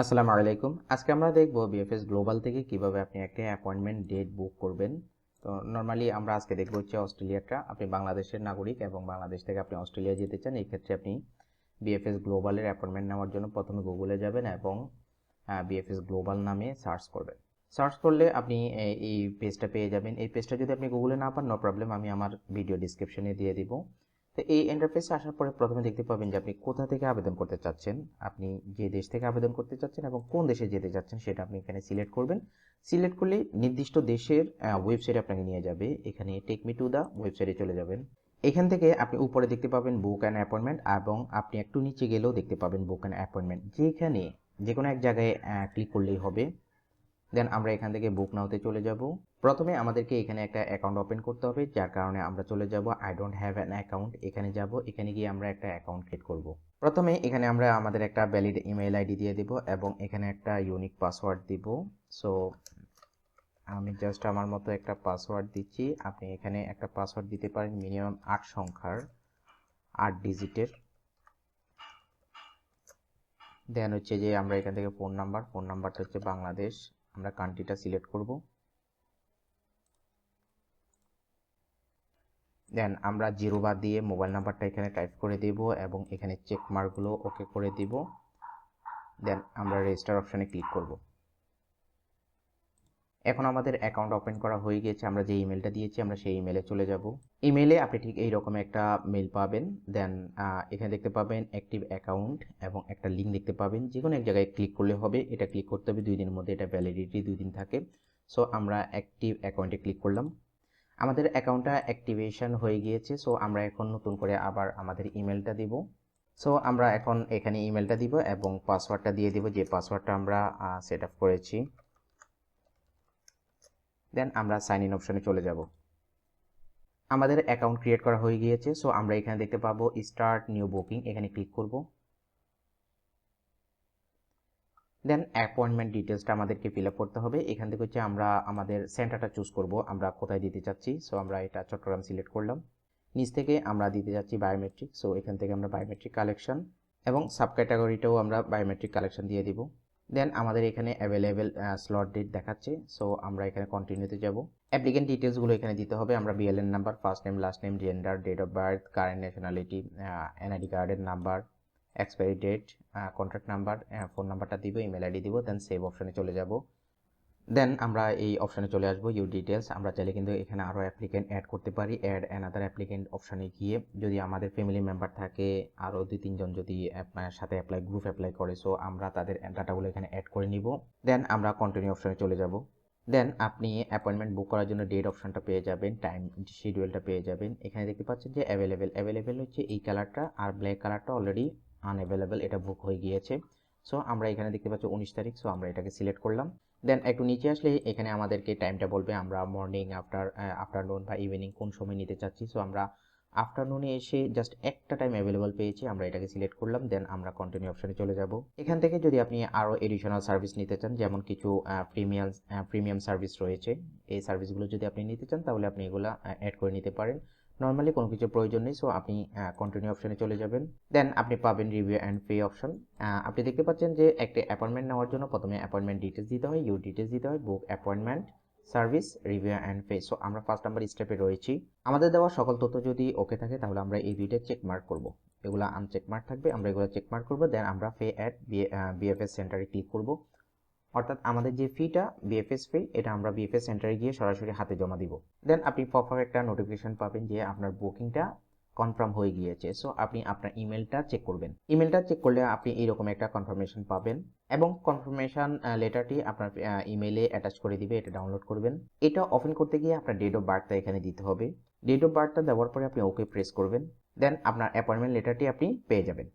আসসালামু আলাইকুম। আজকে আমরা দেখব বিএফএস গ্লোবাল থেকে কীভাবে আপনি একটা অ্যাপয়েন্টমেন্ট ডেট বুক করবেন। তো নর্মালি আমরা আজকে দেখব হচ্ছে অস্ট্রেলিয়াটা। আপনি বাংলাদেশের নাগরিক এবং বাংলাদেশ থেকে আপনি অস্ট্রেলিয়া যেতে চান এই ক্ষেত্রে আপনি বিএফএস গ্লোবালের অ্যাপয়েন্টমেন্ট নেওয়ার জন্য প্রথমে গুগলে যাবেন এবং বিএফএস গ্লোবাল নামে সার্চ করবেন। সার্চ করলে আপনি এই পেজটা পেয়ে যাবেন। এই পেজটা যদি আপনি গুগলে না পান নো প্রবলেম আমি আমার ভিডিও ডিসক্রিপশনে দিয়ে দিব। তো এই ইন্টারফেসে আসার পরে প্রথমে দেখতে পাবেন যে আপনি কোথা থেকে আবেদন করতে চাচ্ছেন, আপনি যে দেশ থেকে আবেদন করতে চাচ্ছেন এবং কোন দেশে যেতে চাচ্ছেন সেটা আপনি এখানে সিলেক্ট করবেন। সিলেক্ট করলে নির্দিষ্ট দেশের ওয়েবসাইটে আপনাকে নিয়ে যাবে। এখানে টেক মি টু দ্য ওয়েবসাইটে চলে যাবেন। এখান থেকে আপনি উপরে দেখতে পাবেন বুক অ্যান্ড অ্যাপয়েন্টমেন্ট এবং আপনি একটু নিচে গেলেও দেখতে পাবেন বুক অ্যান্ড অ্যাপয়েন্টমেন্ট যেখানে যে কোনো এক জায়গায় ক্লিক করলেই হবে। দেন আমরা এখান থেকে বুক নাওতে চলে যাব। প্রথমে আমাদেরকে এখানে একটা অ্যাকাউন্ট ওপেন করতে হবে, যার কারণে আমরা চলে যাব। I don't have an account এখানে যাব, এখানে গিয়ে আমরা একটা অ্যাকাউন্ট ক্রিয়েট করব। প্রথমে এখানে আমরা আমাদের একটা ভ্যালিড ইমেল আইডি দিয়ে দিব এবং এখানে একটা ইউনিক পাসওয়ার্ড দিব। সো আমি জাস্ট আমার মতো একটা পাসওয়ার্ড দিচ্ছি। আপনি এখানে একটা পাসওয়ার্ড দিতে পারেন মিনিমাম আট সংখ্যার আট ডিজিটের দেন হচ্ছে যে আমরা এখান থেকে ফোন নাম্বার ফোন নাম্বারটা হচ্ছে বাংলাদেশ। আমরা কান্ট্রিটা সিলেক্ট করব। দেন আমরা জিরো বাদ দিয়ে মোবাইল নাম্বারটা এখানে টাইপ করে দেব এবং এখানে চেক মার্কগুলো ওকে করে দিব। দেন আমরা রেজিস্টার অপশানে ক্লিক করব। এখন আমাদের অ্যাকাউন্ট ওপেন করা হয়ে গিয়েছে আমরা যে ইমেলটা দিয়েছি, আমরা সেই ইমেলে চলে যাব। ইমেলে আপনি ঠিক এইরকম একটা মেল পাবেন দেন এখানে দেখতে পাবেন অ্যাক্টিভ অ্যাকাউন্ট এবং একটা লিঙ্ক দেখতে পাবেন। যে কোনো এক জায়গায় ক্লিক করলে হবে, এটা ক্লিক করতে হবে, দুই দিনের মধ্যে এটা ভ্যালিডিটি দুই দিন থাকে। সো আমরা অ্যাক্টিভ অ্যাকাউন্টে ক্লিক করলাম। আমাদের অ্যাকাউন্টটা অ্যাক্টিভেশন হয়ে গিয়েছে সো আমরা এখন নতুন করে আবার আমাদের ইমেলটা দিব। সো আমরা এখন এখানে ইমেলটা দিব এবং পাসওয়ার্ডটা দিয়ে দিব, যে পাসওয়ার্ডটা আমরা সেট আপ করেছি। দেন আমরা সাইন ইন অপশনে চলে যাব। আমাদের অ্যাকাউন্ট ক্রিয়েট করা হয়ে গিয়েছে সো আমরা এখানে দেখতে পাবো স্টার্ট নিউ বুকিং এখানে ক্লিক করব। দেন অ্যাপয়েন্টমেন্ট ডিটেলসটা আমাদেরকে ফিল করতে হবে। এখান থেকে হচ্ছে আমরা আমাদের সেন্টারটা চুজ করব, আমরা কোথায় দিতে চাচ্ছি সো আমরা এটা চট্টগ্রাম সিলেক্ট করলাম। নিচ থেকে আমরা দিতে যাচ্ছি বায়োমেট্রিক সো এখান থেকে আমরা বায়োমেট্রিক কালেকশন এবং সাব ক্যাটাগরিটাও আমরা বায়োমেট্রিক কালেকশন দিয়ে দিব। দেন আমাদের এখানে অ্যাভেলেবেল স্লট ডেট দেখাচ্ছে। সো আমরা এখানে কন্টিনিউতে যাব। অ্যাপ্লিকেন্ট ডিটেলসগুলো এখানে দিতে হবে। আমরা BLN number first name last name gender date of birth current nationality NID কার্ডের number expiry date contact number phone নাম্বারটা দিব ইমেল আইডি দিব দেন সেভ অপশনে চলে যাব। দেন আমরা এই অপশানে চলে আসব ইউ ডিটেলস আমরা চাইলে কিন্তু এখানে আরও অ্যাপ্লিকেন্ট অ্যাড করতে পারি। অ্যাড অ্যানাদার অ্যাপ্লিকেন্ট অপশানে গিয়ে যদি আমাদের ফ্যামিলি মেম্বার থাকে আরও দুই তিনজন যদি সাথে অ্যাপ্লাই গ্রুপ অ্যাপ্লাই করে সো আমরা তাদের ডাটাগুলো এখানে অ্যাড করে নিব। দেন আমরা কন্টিনিউ অপশানে চলে যাব। দেন আপনি অ্যাপয়েন্টমেন্ট বুক করার জন্য ডেট অপশানটা পেয়ে যাবেন টাইম শিডিউলটা পেয়ে যাবেন। এখানে দেখতে পাচ্ছেন যে অ্যাভেলেবেল অ্যাভেলেবেল হচ্ছে এই কালারটা আর ব্ল্যাক কালারটা অলরেডি আনঅ্যাভেলেবেল এটা বুক হয়ে গিয়েছে। সো আমরা এখানে দেখতে পাচ্ছি উনিশ তারিখ সো আমরা এটাকে সিলেক্ট করলাম। দেন একটু নিচে আসলে এখানে আমাদেরকে টাইমটা বলবে আমরা মর্নিং আফটার আফটারনুন বা ইভিনিং কোন সময় নিতে চাচ্ছি। সো আমরা আফটারনুনে এসে জাস্ট একটা টাইম অ্যাভেলেবল পেয়েছি, আমরা এটাকে সিলেক্ট করলাম দেন আমরা কন্টিনিউ অপশানে চলে যাব। এখান থেকে যদি আপনি আরও এডিশনাল সার্ভিস নিতে চান, যেমন কিছু প্রিমিয়াম প্রিমিয়াম সার্ভিস রয়েছে, এই সার্ভিসগুলো যদি আপনি নিতে চান, তাহলে আপনি এগুলো অ্যাড করে নিতে পারেন। নর্মালি কোনো কিছু প্রয়োজন নেই সো আপনি কন্টিনিউ অপশানে চলে যাবেন। দেন আপনি পাবেন রিভিউ অ্যান্ড পে অপশন আপনি দেখতে পাচ্ছেন যে একটা অ্যাপয়েন্টমেন্ট নেওয়ার জন্য প্রথমে অ্যাপয়েন্টমেন্ট ডিটেলস দিতে হয় ইউ ডিটেলস দিতে হয় book appointment service review and pay so আমরা ফার্স্ট নাম্বার স্টেপে রয়েছি। আমাদের দেওয়া সকল তথ্য যদি ওকে থাকে, তাহলে আমরা এই দুইটা চেক মার্ক করব। এগুলো আনচেক মার্ক থাকবে, আমরা এগুলো চেক মার্ক করব দেন আমরা পে অ্যাট বিএফএস সেন্টারে ক্লিক করব। অর্থাৎ আমাদের যে ফিটা বিএফএস ফি এটা আমরা বিএফএস সেন্টারে গিয়ে সরাসরি হাতে জমা দিব। দেন আপনি পপ একটা নোটিফিকেশন পাবেন যে আপনার বুকিংটা কনফার্ম হয়ে গিয়েছে। সো আপনি আপনার ইমেলটা চেক করবেন। ইমেলটা চেক করলে আপনি এইরকম একটা কনফার্মেশন পাবেন এবং কনফার্মেশন লেটারটি আপনার ইমেলে অ্যাটাচ করে দিবে, এটা ডাউনলোড করবেন। এটা ওপেন করতে গিয়ে আপনার ডেট অফ বার্থটা এখানে দিতে হবে। ডেট অফ বার্থটা দেওয়ার পরে আপনি ওকে প্রেস করবেন। দেন আপনার অ্যাপয়েন্টমেন্ট লেটারটি আপনি পেয়ে যাবেন।